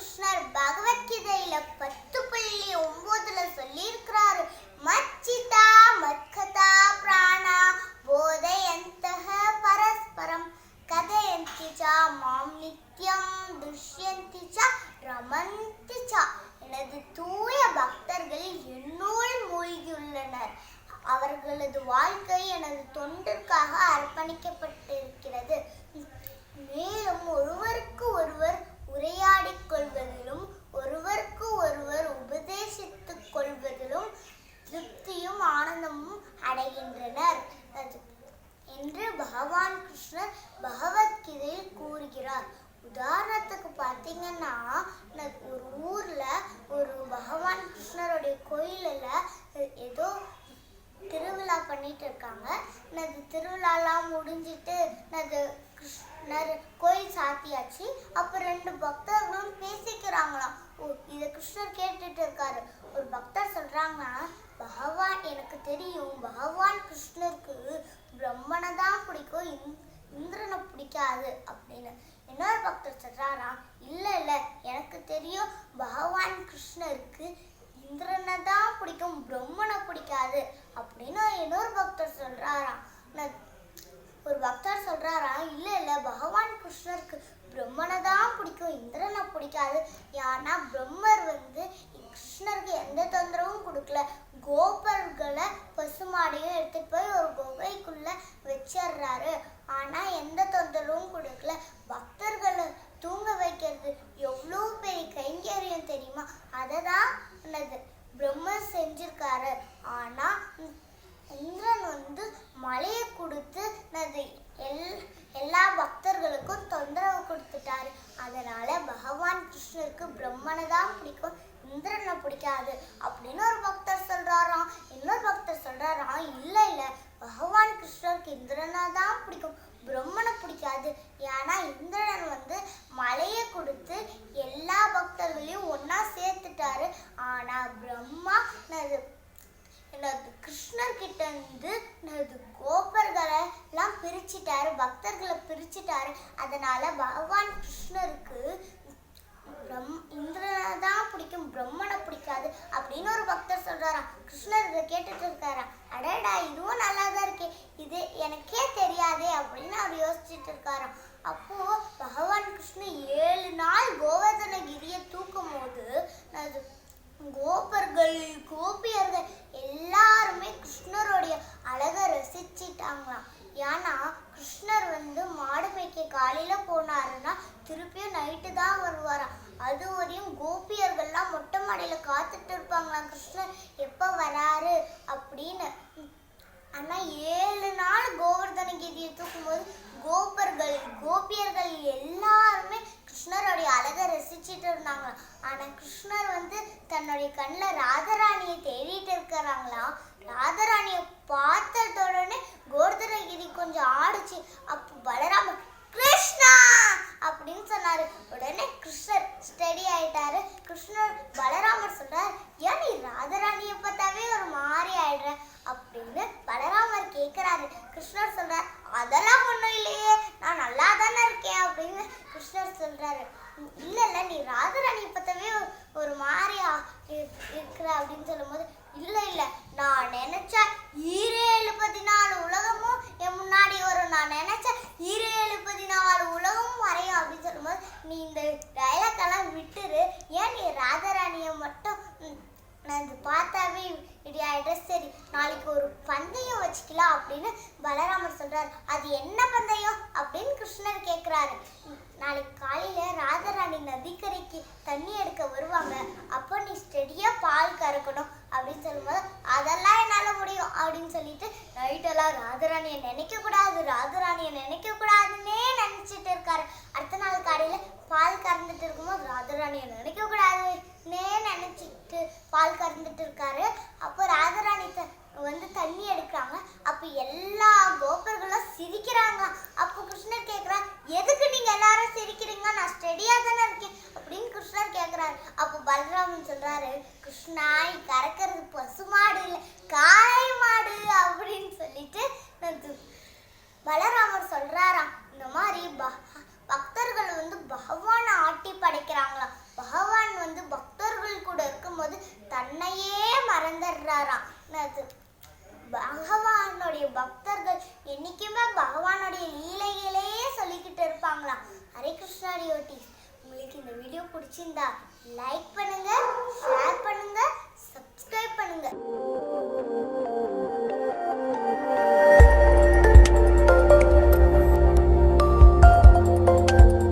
கிருஷ்ணர் பகவத்கீதையில பத்து புள்ளி ஒன்பதுல சொல்லி இருக்கிறாரு மச்சிதா மத்கதா பிராணா போதை எந்த பரஸ்பரம். கதை சா மாம் நித்யம் துஷ்யந்தி சா ரமந்தி சா எனது தூய பக்தர்கள் என்னுள் மூழ்கியுள்ளனர். அவர்களது வாழ்க்கை எனது தொண்டிற்காக அர்ப்பணிக்கப்பட்டிருக்கிறது. மேலும் ஒருவருக்கு ஒருவர் உரையாடிக் கொள்வதிலும் ஒருவருக்கு ஒருவர் உபதேசித்துக் கொள்வதிலும் திருப்தியும் ஆனந்தமும் அடைகின்றனர். அது- என்று பகவான் கிருஷ்ணர் பகவத்கீதையில் கூறுகிறார். உதாரணத்துக்கு பார்த்தீங்கன்னா ஒரு ஊர்ல ஒரு பகவான் கிருஷ்ணருடைய கோயிலில் ஏதோ திருவிழா பண்ணிட்டு இருக்காங்க. திருவிழாலாம் முடிஞ்சிட்டு அது கோயில் சாத்தியாச்சு. அப்போ ரெண்டு பக்தர்களும் பேசிக்கிறாங்களாம். ஓ இதை கிருஷ்ணர் கேட்டுட்டு இருக்காரு. ஒரு பக்தர் சொல்றாங்கன்னா பகவான் எனக்கு தெரியும் பகவான் கிருஷ்ணருக்கு பிரம்மனை தான் பிடிக்கும் இந்- இந்திரனை பிடிக்காது அப்படின்னு. இன்னொரு பக்தர் சொல்றாராம் இல்லை இல்லை எனக்கு தெரியும் பகவான் கிருஷ்ணருக்கு இந்திரனை தான் பிடிக்கும் பிரம்மனை பிடிக்காது அப்படின்னு இன்னொரு பக்தர் சொல்றாராம். நான் ஒரு பக்தர் சொல்றாரா? இல்ல இல்ல பகவான் கிருஷ்ணருக்கு பிரம்மனை தான் பிடிக்கும் இந்திரனை பிடிக்காது. ஏன்னா பிரம்மர் வந்து கிருஷ்ணருக்கு எந்த தொந்தரவும் கொடுக்கல. கோபர்களை பசுமாடையும் எடுத்துட்டு போய் ஒரு குகைக்குள்ள வச்சிடுறாரு. ஆனா எந்த தொந்தரவும் கொடுக்கல பக்தர்களை தூங்க வைக்கிறது எவ்வளோ பெரிய கைங்கரியம் தெரியுமா அதை தான் என்னது பிரம்மர் செஞ்சிருக்காரு ஆனா இந்திரன் வந்து மலையை கொடுத்து அது எல் எல்லா பக்தர்களுக்கும் தொந்தரவு கொடுத்துட்டாரு. அதனால பகவான் கிருஷ்ணருக்கு பிரம்மனை தான் பிடிக்கும். இந்திரனை பிடிக்காது அப்படின்னு ஒரு பக்தர் சொல்றாராம். இன்னொரு பக்தர் சொல்றாராம் இல்ல இல்ல. பகவான் கிருஷ்ணருக்கு இந்திரனை தான் பிடிக்கும். பிரம்மனை பிடிக்காது. ஏன்னா இந்திரன் வந்து மலையை கொடுத்து எல்லா பக்தர்களையும் ஒன்னா சேர்த்துட்டாரு. ஆனா பிரம்மா என்னது கிருஷ்ணர் கிட்ட இருந்து என்னது பிரிச்சிட்டாரு பக்தர்களை பிரிச்சிட்டாரு. அதனால பகவான் கிருஷ்ணருக்கு பிரம் இந்திரனை தான் பிடிக்கும் பிரம்மனை பிடிக்காது அப்படின்னு ஒரு பக்தர் சொல்றாராம். கிருஷ்ணர் இதை கேட்டுட்டு இருக்காராம் அடடா இதுவும் நல்லா தான் இருக்கே இது எனக்கே தெரியாதே அப்படின்னு அவர் யோசிச்சுட்டு இருக்காராம் அப்போ பகவான் கிருஷ்ணர் ஏழு நாள் கோவர்தனகிரியை தூக்கும் போது அது கோபர்கள் கோபியர்கள் எல்லாருமே கிருஷ்ணருடைய அழகை ரசிச்சிட்டாங்களாம் ஏன்னா கிருஷ்ணர் வந்து மாடு மேய்க்க காலையில போனாருன்னா திருப்பியும் நைட்டு தான் வருவாராம் அது வரையும் கோபியர்கள்லாம் மொட்டை மாடியில காத்துட்டு இருப்பாங்களாம் கிருஷ்ணர் எப்ப வராரு அப்படின்னு ஆனா ஏழு நாள் கோவர்தனகிரியை தூக்கும்போது கோபர்கள் கோபியர்கள் எல்லாருமே கிருஷ்ணருடைய அழகை ரசிச்சிட்டு ஆனா கிருஷ்ணர் வந்து தன்னுடைய கண்ணில் ராதராணியை தேடிட்டு இருக்கிறாங்களாம். ராதராணியை பார்த்த உடனே கோவர்தனகிரி கொஞ்சம் ஆடுச்சு அப்போ பலராமர் கிருஷ்ணா அப்படின்னு சொன்னாரு உடனே கிருஷ்ணர் ஸ்டடி ஆயிட்டாரு கிருஷ்ணர் பலராமர் சொல்றாரு ஏன் நீ ராதராணியை பார்த்தாவே ஒரு மாதிரி ஆயிடுற அப்படின்னு பலராமர் கேக்குறாரு கிருஷ்ணர் சொல்றாரு அதெல்லாம் ஒண்ணும் இல்லையே நான் நல்லா தானே இருக்கேன் அப்படின்னு கிருஷ்ணர் சொல்றாரு. இல்ல இல்ல நீ ராஜராணி பத்தவே ஒரு- ஒரு மாதிரியா இருக்கிற அப்படின்னு சொல்லும் போது இல்ல இல்ல நான் நினைச்ச ஈரேழு பதினாலு உலகமும் என் முன்னாடி வரும். நான் நினைச்ச ஈரேழு பதினாலு உலகமும் வரையும் அப்படின்னு சொல்லும்போது நீ இந்த டைலாக் எல்லாம் விட்டுரு. ஏன் நீ ராதாராணியை மட்டும் நான் இது பார்த்தாவே இப்படி ஆயிட்ட சரி நாளைக்கு ஒரு பந்தயம் வச்சுக்கலாம் அப்படின்னு பலராமர் சொல்றாரு. அது என்ன பந்தயம் அப்படின்னு கிருஷ்ணர் கேட்குறாரு நாளைக்கு காலையில ராதாராணி நதிக்கரைக்கு தண்ணி எடுக்க வருவாங்க. அப்போ நீ ஸ்டெடியா பால் கறக்கணும் அப்படின்னு சொல்லும்போது அதெல்லாம் என்னால முடியும் அப்படின்னு சொல்லிட்டு நைட்டெல்லாம் ராதாராணியை நினைக்க கூடாது ராதாராணியை நினைக்க கூடாதுன்னே நினைச்சிட்டு இருக்காரு. அடுத்த நாள் காலையில பால் கறந்துட்டு இருக்கும்போது ராதாராணியை நினைக்க கூடாதுன்னே நினைச்சிட்டு பால் கறந்துட்டு இருக்காரு. அப்போ ராதாராணி த- வந்து தண்ணி எடுக்கிறாங்க. அப்போ எல்லா கோபர்களும் சிரிக்கிறாங்க அப்போ கிருஷ்ணர் கேட்குறார் எதுக்கு நீங்க எல்லாரும் சிரிக்கிறீங்க நான் ஸ்டெடியா தானே இருக்கேன் அப்படின்னு கிருஷ்ணர் கேட்குறாரு அப்போ பலராமன் சொல்றாரு கிருஷ்ணா நீ கறக்கிறது பசுமாடு இல்லை காளை மாடு அப்படின்னு சொல்லிட்டு பலராமர் சொல்றாராம் இந்த மாதிரி ப- பக்தர்கள் வந்து பகவானை ஆட்டி படைக்கிறாங்களாம் பகவான் வந்து பக்தர்கள் கூட இருக்கும்போது தன்னையே மறந்துடுறாராம். பகவானுடைய பக்தர்கள் என்னைக்குமே பகவானுடைய லீலைகளையே சொல்லிக்கிட்டு இருப்பாங்களாம். ஹரே கிருஷ்ணா டியோட்டி உங்களுக்கு இந்த வீடியோ பிடிச்சிருந்தா லைக் பண்ணுங்க ஷேர்